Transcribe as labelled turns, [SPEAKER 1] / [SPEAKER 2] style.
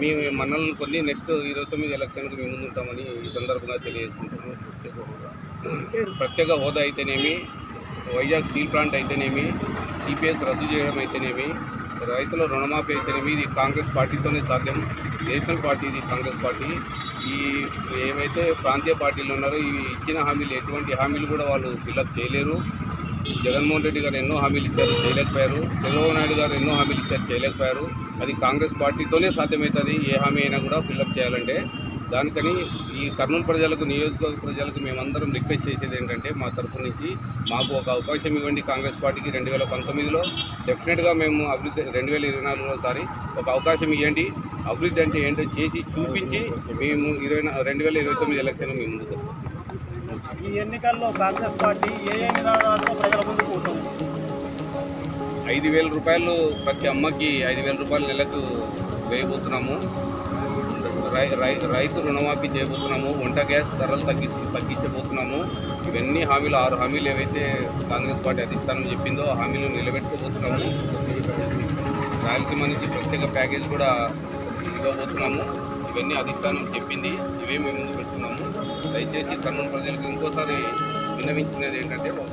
[SPEAKER 1] మీ మన్నలను పొంది నెక్స్ట్ ఇరవై తొమ్మిది ఎలక్షన్కి మేము ముందు ఉంటామని ఈ సందర్భంగా తెలియజేసుకుంటున్నాము. ప్రత్యేక హోదా అయితేనేమి వైజాగ్ స్టీల్ ప్లాంట్ అయితేనేమి సిపిఎస్ రద్దు చేయడం అయితేనేమి రైతుల రుణమాఫీ అయితేనేమి ఇది కాంగ్రెస్ పార్టీతోనే సాధ్యం. నేషనల్ పార్టీ ఇది కాంగ్రెస్ పార్టీ. ఈ ఏవైతే ప్రాంతీయ పార్టీలు ఉన్నారో ఇవి ఇచ్చిన హామీలు ఎటువంటి హామీలు కూడా వాళ్ళు ఫిల్అప్ చేయలేరు. జగన్మోహన్ రెడ్డి గారు ఎన్నో హామీలు ఇచ్చారు చేయలేకపోయారు. చంద్రబాబు నాయుడు గారు ఎన్నో హామీలు ఇచ్చారు చేయలేకపోయారు. అది కాంగ్రెస్ పార్టీతోనే సాధ్యమవుతుంది ఏ హామీ అయినా కూడా ఫిల్అప్ చేయాలంటే. దానికని ఈ కర్నూలు ప్రజలకు నియోజకవర్గ ప్రజలకు మేమందరం రిక్వెస్ట్ చేసేది ఏంటంటే మా తరఫు నుంచి మాకు ఒక అవకాశం ఇవ్వండి కాంగ్రెస్ పార్టీకి రెండు వేల పంతొమ్మిదిలో. డెఫినెట్గా మేము అభివృద్ధి రెండు వేల ఇరవై నాలుగులో సారి ఒక అవకాశం ఇవ్వండి అభివృద్ధి అంటే ఏంటో చేసి చూపించి మేము ఇరవై రెండు వేల ఇరవై తొమ్మిది ఎలక్షన్ మేము ముందుకు వస్తాం.
[SPEAKER 2] ఈ ఎన్నికల్లో కాంగ్రెస్ పార్టీ ఏ ఏ నినాదాలతో ప్రజల ముందు పోతుంది?
[SPEAKER 1] ఐదు వేల రూపాయలు ప్రతి అమ్మకి ఐదు వేల రూపాయలు నెలకు వేయబోతున్నాము. రై రై రైతు రుణమాఫీ చేయబోతున్నాము. వంట గ్యాస్ ధరలు తగ్గించి తగ్గించబోతున్నాము. ఇవన్నీ హామీలు ఆరు హామీలు ఏవైతే కాంగ్రెస్ పార్టీ అధిష్టానం చెప్పిందో ఆ హామీలు నిలబెట్టుకోబోతున్నాము. రాయలసీమ నుంచి ప్రత్యేక ప్యాకేజ్ కూడా ఇవ్వబోతున్నాము. ఇవన్నీ అధిష్టానం చెప్పింది. ఇవే మేము ముందు పెడుతున్నాము దయచేసి కర్నూలు ప్రజలకు ఇంకోసారి విన్నవించుకునేది ఏంటంటే ఒక